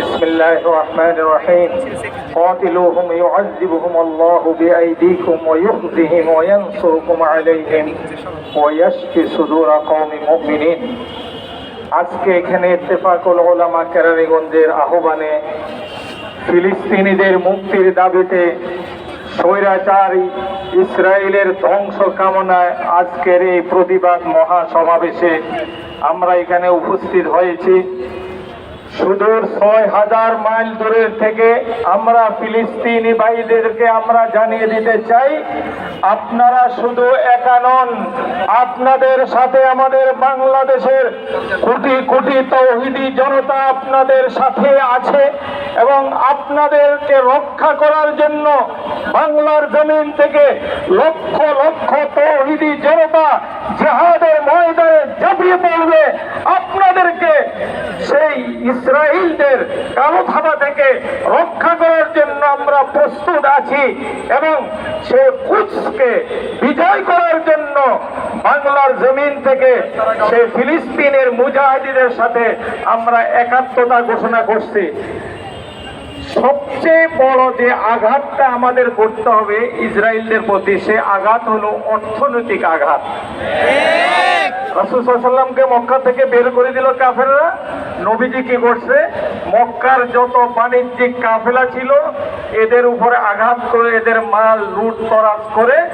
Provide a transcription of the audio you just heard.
بسم الله الرحمن الرحيم قاتلوهم يعذبهم الله بأيديكم ويخزهم وينصركم عليهم ويشفي صدور قوم مؤمنين আজকে এখানে ইত্তেফাকুল ওলামা কেরানীগঞ্জের আহ্বানে ফিলিস্তিনিদের মুক্তির দাবিতে স্বৈরাচারী ইসরায়েলের ধ্বংস কামনায় আজকের এই প্রতিবাদ মহাসমাবেশে আমরা এখানে উপস্থিত হয়েছি। সুদূর ছয় হাজার মাইল দূরের থেকে আমরা ফিলিস্তিনি ভাইদেরকে আমরা জানিয়ে দিতে চাই, আপনারা শুধু একা নন, আপনাদের সাথে আমাদের বাংলাদেশের কোটি কোটি তৌহিদি জনতা আপনাদের সাথে আছে এবং আপনাদেরকে রক্ষা করার জন্য বাংলার জমিন থেকে লক্ষ লক্ষ তৌহিদি জনতা জাহাদের ঝাঁপিয়ে পড়বে। আপনাদেরকে সেই ইসরায়েলদের কালো থাবা থেকে রক্ষা করার জন্য আমরা প্রস্তুত আছি এবং সে কুচকে বিজয় করার জন্য বাংলার জমিন থেকে সে ফিলিস্তিনের মুজাহিদের সাথে আমরা একাত্মতা ঘোষণা করছি। সবচেয়ে বড় যে আঘাতটা আমাদের করতে হবে ইসরায়েলদের প্রতি, সে আঘাত হলো অর্থনৈতিক আঘাত। রাসুসাল্লামকে মক্কা থেকে বের করে দিল কাফেররা। নবীজি কি করছে? মক্কার যত বাণিজ্যিক কাফেলা ছিল, এদের উপরে আঘাত করে এদের মাল লুট তরাজ করে